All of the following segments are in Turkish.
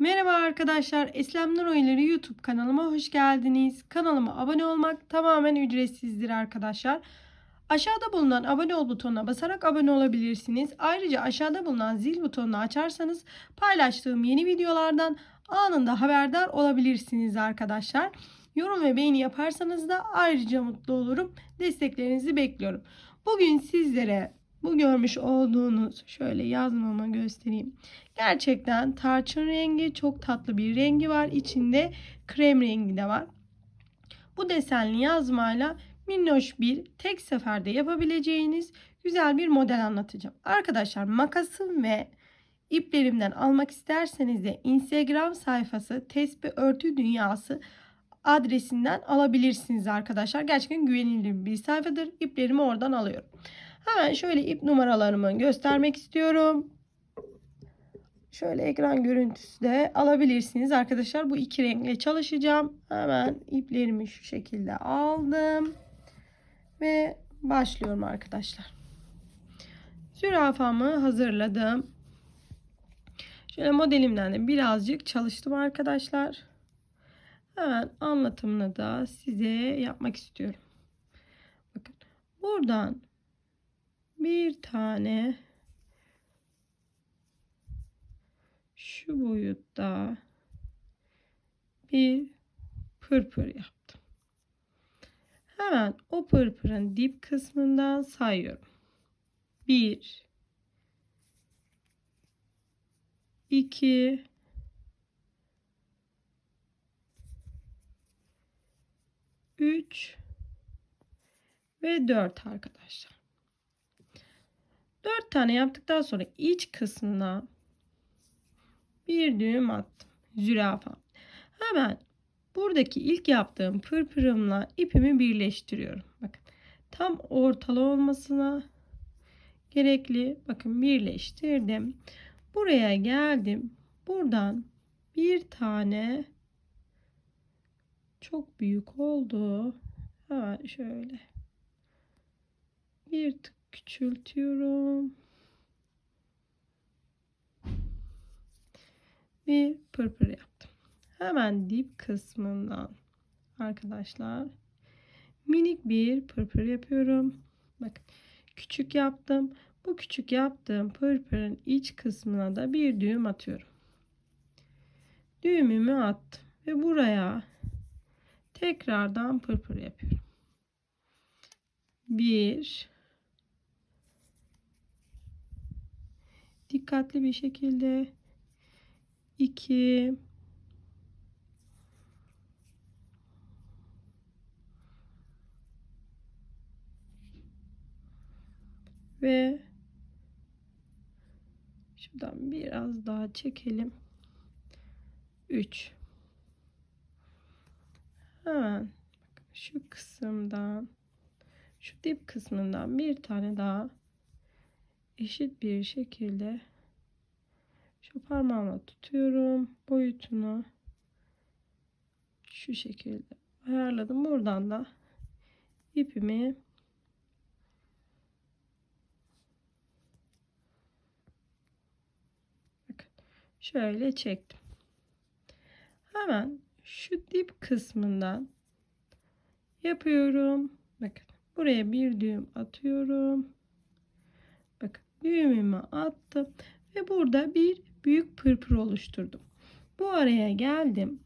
Merhaba arkadaşlar. Eslem Nur Oyunları YouTube kanalıma hoş geldiniz. Kanalıma abone olmak tamamen ücretsizdir arkadaşlar. Aşağıda bulunan abone ol butonuna basarak abone olabilirsiniz. Ayrıca aşağıda bulunan zil butonunu açarsanız paylaştığım yeni videolardan anında haberdar olabilirsiniz arkadaşlar. Yorum ve beğeni yaparsanız da ayrıca mutlu olurum. Desteklerinizi bekliyorum. Bugün sizlere bu görmüş olduğunuz şöyle yazmamı göstereyim. Gerçekten tarçın rengi çok tatlı bir rengi var. İçinde krem rengi de var. Bu desenli yazmayla minnoş bir tek seferde yapabileceğiniz güzel bir model anlatacağım. Arkadaşlar makasım ve iplerimden almak isterseniz de Instagram sayfası Tesbih Örtü Dünyası adresinden alabilirsiniz arkadaşlar. Gerçekten güvenilir bir sayfadır. İplerimi oradan alıyorum. Hemen şöyle ip numaralarımı göstermek istiyorum. Şöyle ekran görüntüsü de alabilirsiniz arkadaşlar. Bu iki renkle çalışacağım. Hemen iplerimi şu şekilde aldım. Ve başlıyorum arkadaşlar. Zürafamı hazırladım. Şöyle modelimden de birazcık çalıştım arkadaşlar. Hemen anlatımını da size yapmak istiyorum. Bakın buradan bir tane şu boyutta bir pırpır yaptım. Hemen o pırpırın dip kısmından sayıyorum. 1 2 3 ve 4 arkadaşlar. 4 tane yaptıktan sonra iç kısmına bir düğüm attım. Zürafa. Hemen buradaki ilk yaptığım pırpırımla ipimi birleştiriyorum. Bakın tam ortalı olmasına gerekli. Bakın birleştirdim. Buraya geldim. Buradan bir tane çok büyük oldu. Hemen şöyle bir tık küçültüyorum. Bir pırpır yaptım. Hemen dip kısmından arkadaşlar minik bir pırpır yapıyorum. Bakın küçük yaptım. Bu küçük yaptığım pırpırın iç kısmına da bir düğüm atıyorum. Düğümümü attım ve buraya tekrardan pırpır yapıyorum. Bir dikkatli bir şekilde. 2 ve şuradan biraz daha çekelim. 3 hemen şu kısımdan şu dip kısmından bir tane daha eşit bir şekilde şu parmağımla tutuyorum. Boyutunu şu şekilde ayarladım. Buradan da ipimi şöyle çektim. Hemen şu dip kısmından yapıyorum. Bakın buraya bir düğüm atıyorum düğümümü attım ve burada bir büyük pırpır oluşturdum. Bu araya geldim.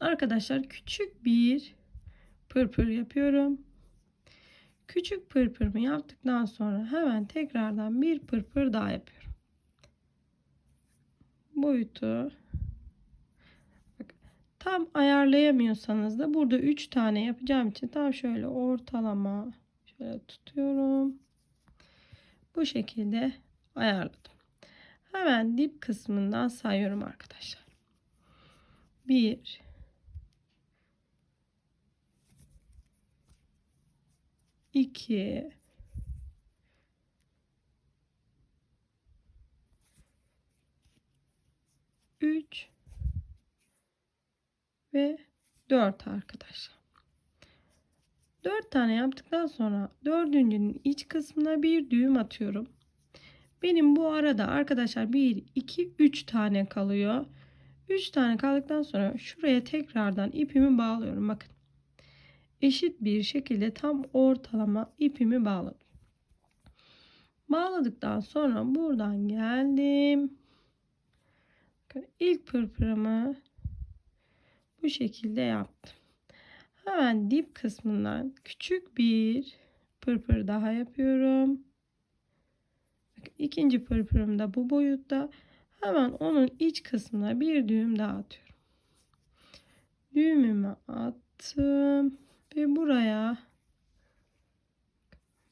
Arkadaşlar küçük bir pırpır yapıyorum. Küçük pırpırımı yaptıktan sonra hemen tekrardan bir pırpır daha yapıyorum. Boyutu tam ayarlayamıyorsanız da burada 3 tane yapacağım için tam şöyle ortalama şöyle tutuyorum. Bu şekilde ayarladım. Hemen dip kısmından sayıyorum arkadaşlar. 1 2 3 ve 4 arkadaşlar. 4 tane yaptıktan sonra dördüncünün iç kısmına bir düğüm atıyorum. Benim bu arada arkadaşlar 1, 2, 3 tane kalıyor. 3 tane kaldıktan sonra şuraya tekrardan ipimi bağlıyorum. Bakın. Eşit bir şekilde tam ortalama ipimi bağladım. Bağladıktan sonra buradan geldim. Bakın ilk pırpırımı bu şekilde yaptım. Hemen dip kısmından küçük bir pırpır daha yapıyorum. İkinci pırpırım da bu boyutta. Hemen onun iç kısmına bir düğüm daha atıyorum. Düğümümü attım ve buraya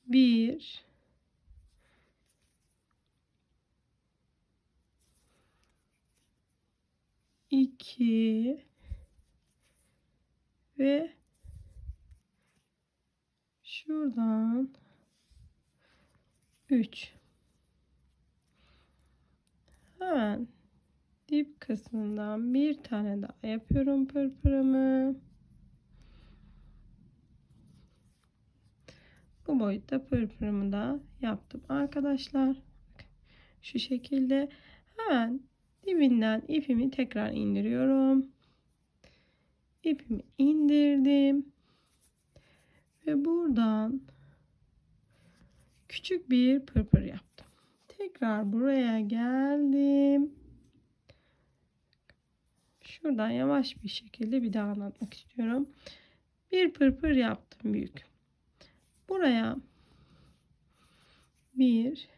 bir iki ve şuradan. 3 hemen dip kısmından bir tane daha yapıyorum pırpırımı. Bu boyutta pırpırımı da yaptım arkadaşlar. Şu şekilde. Hemen dibinden ipimi tekrar indiriyorum. İpimi indirdim ve buradan küçük bir pırpır yaptım. Tekrar buraya geldim. Şuradan yavaş bir şekilde bir daha anlatmak istiyorum. Bir pırpır yaptım büyük. Buraya bir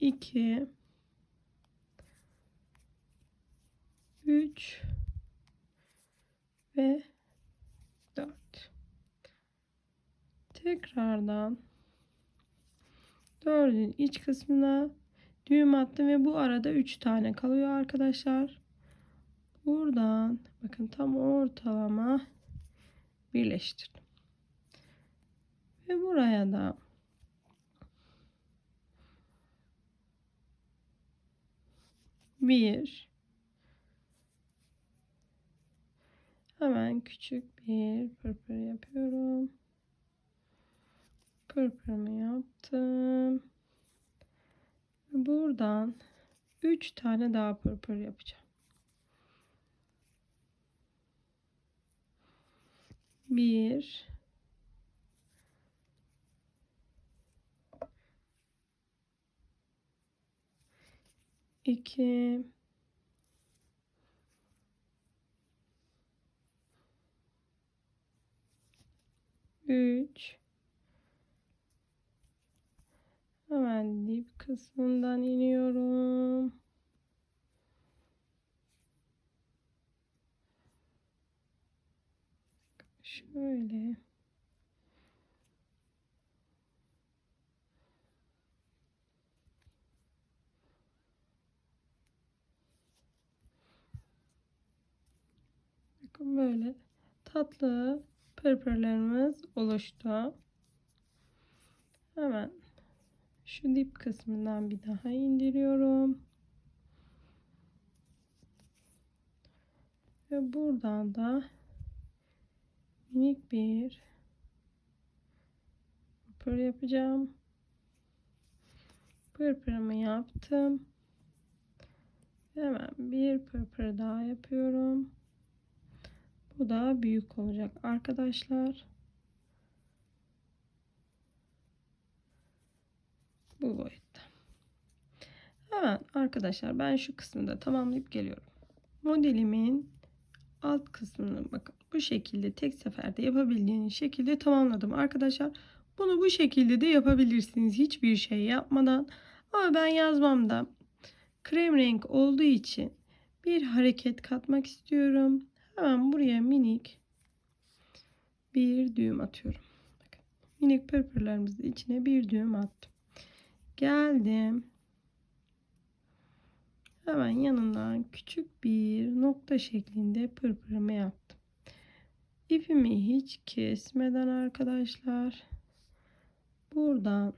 iki üç ve 4 tekrardan. Dördün iç kısmına düğüm attım ve bu arada 3 tane kalıyor arkadaşlar. Buradan bakın tam ortalama birleştirdim. Ve buraya da bir. Hemen küçük bir pırpır yapıyorum. Pırpırımı yaptım. Buradan 3 tane daha pırpır yapacağım. Bir iki 3 hemen dip kısmından iniyorum. Şöyle Bakın böyle tatlı pırpırlarımız oluştu. Hemen şu dip kısmından bir daha indiriyorum. Ve buradan da minik bir pırpır yapacağım. Pırpırımı yaptım. Hemen bir pırpır daha yapıyorum. Bu da büyük olacak arkadaşlar. Bu boyutta. Hemen arkadaşlar ben şu kısmını da tamamlayıp geliyorum. Modelimin alt kısmını bakın bu şekilde tek seferde yapabildiğiniz şekilde tamamladım arkadaşlar. Bunu bu şekilde de yapabilirsiniz hiçbir şey yapmadan. Ama ben yazmamda krem renk olduğu için bir hareket katmak istiyorum. Hemen buraya minik bir düğüm atıyorum. Bakın, minik pırpırlarımızın içine bir düğüm attım. Geldim. Hemen yanından küçük bir nokta şeklinde pırpırımı yaptım. İpimi hiç kesmeden arkadaşlar buradan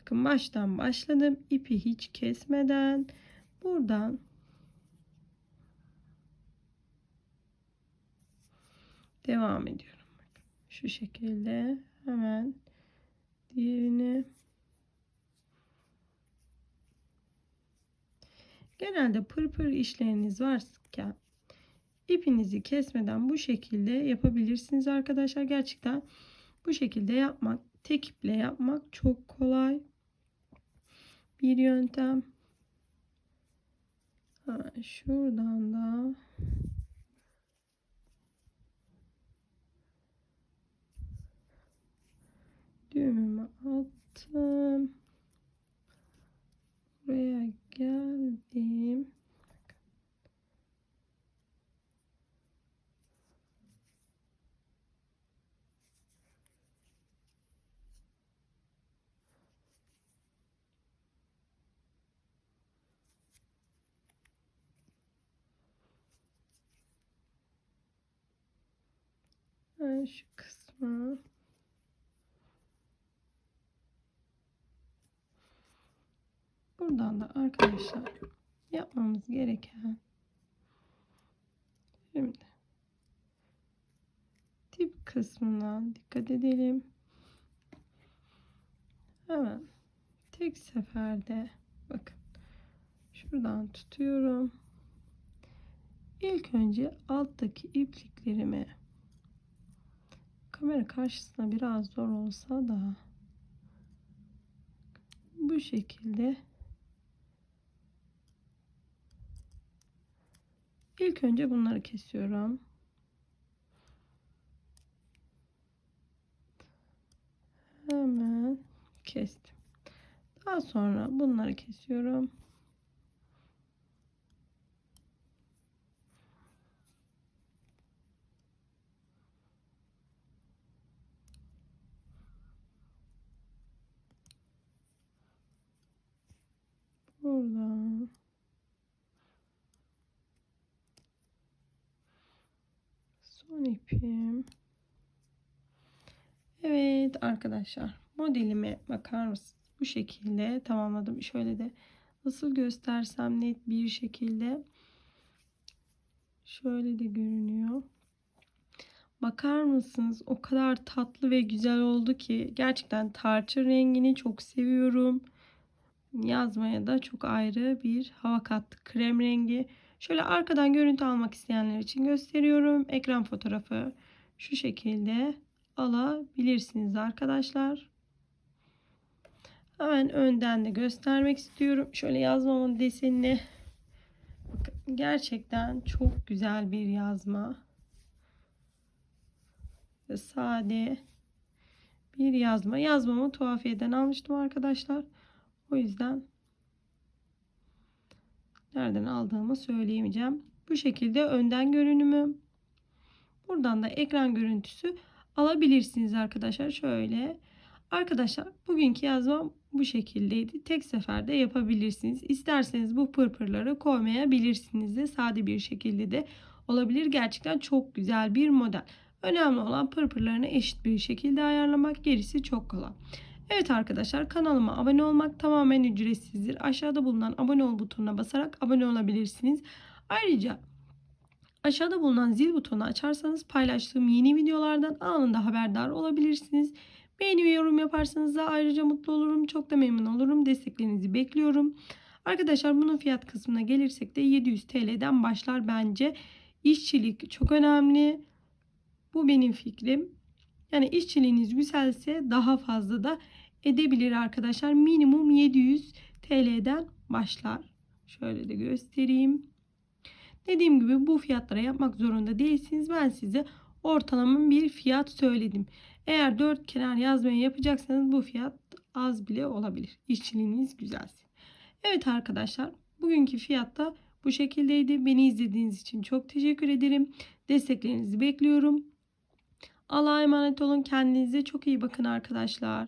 bakın baştan başladım. İpi hiç kesmeden buradan devam ediyorum. Şu şekilde hemen diğerini Genelde pırpır işleriniz varken ipinizi kesmeden bu şekilde yapabilirsiniz arkadaşlar. Gerçekten bu şekilde yapmak, tek iple yapmak çok kolay bir yöntem. Ha, şuradan da düğümümü attım. Buraya geldim. Ben şu kısmı buradan da arkadaşlar yapmamız gereken şimdi tip kısmından dikkat edelim. Hemen tek seferde bakın şuradan tutuyorum. İlk önce alttaki ipliklerimi kamera karşısında biraz zor olsa da bu şekilde ilk önce bunları kesiyorum. Hemen kestim. Daha sonra bunları kesiyorum. Buradan son ipim. Evet arkadaşlar modelime bakar mısınız? Bu şekilde tamamladım. Şöyle de nasıl göstersem net bir şekilde şöyle de görünüyor. Bakar mısınız? O kadar tatlı ve güzel oldu ki gerçekten tarçın rengini çok seviyorum yazmaya da çok ayrı bir hava kattı. Krem rengi. Şöyle arkadan görüntü almak isteyenler için gösteriyorum. Ekran fotoğrafı şu şekilde alabilirsiniz arkadaşlar. Hemen önden de göstermek istiyorum. Şöyle yazmamın desenini bakın, gerçekten çok güzel bir yazma. Sade bir yazma. Yazmamı tuhafiyeden almıştım arkadaşlar. O yüzden nereden aldığımı söyleyemeyeceğim. Bu şekilde önden görünümü. Buradan da ekran görüntüsü alabilirsiniz arkadaşlar. Şöyle. Arkadaşlar bugünkü yazmam bu şekildeydi. Tek seferde yapabilirsiniz. İsterseniz bu pırpırları koymayabilirsiniz de sade bir şekilde de olabilir. Gerçekten çok güzel bir model. Önemli olan pırpırlarını eşit bir şekilde ayarlamak. Gerisi çok kolay. Evet arkadaşlar kanalıma abone olmak tamamen ücretsizdir. Aşağıda bulunan abone ol butonuna basarak abone olabilirsiniz. Ayrıca aşağıda bulunan zil butonunu açarsanız paylaştığım yeni videolardan anında haberdar olabilirsiniz. Beğeni ve yorum yaparsanız da ayrıca mutlu olurum. Çok da memnun olurum. Desteklerinizi bekliyorum. Arkadaşlar bunun fiyat kısmına gelirsek de 700 TL'den başlar bence. İşçilik çok önemli. Bu benim fikrim. Yani işçiliğiniz güzelse daha fazla da edebilir arkadaşlar. Minimum 700 TL'den başlar. Şöyle de göstereyim. Dediğim gibi bu fiyatlara yapmak zorunda değilsiniz. Ben size ortalama bir fiyat söyledim. Eğer 4 kenar yazmayı yapacaksanız bu fiyat az bile olabilir. İşçiliğiniz güzelse. Evet arkadaşlar bugünkü fiyatta bu şekildeydi. Beni izlediğiniz için çok teşekkür ederim. Desteklerinizi bekliyorum. Allah'a emanet olun. Kendinize çok iyi bakın arkadaşlar.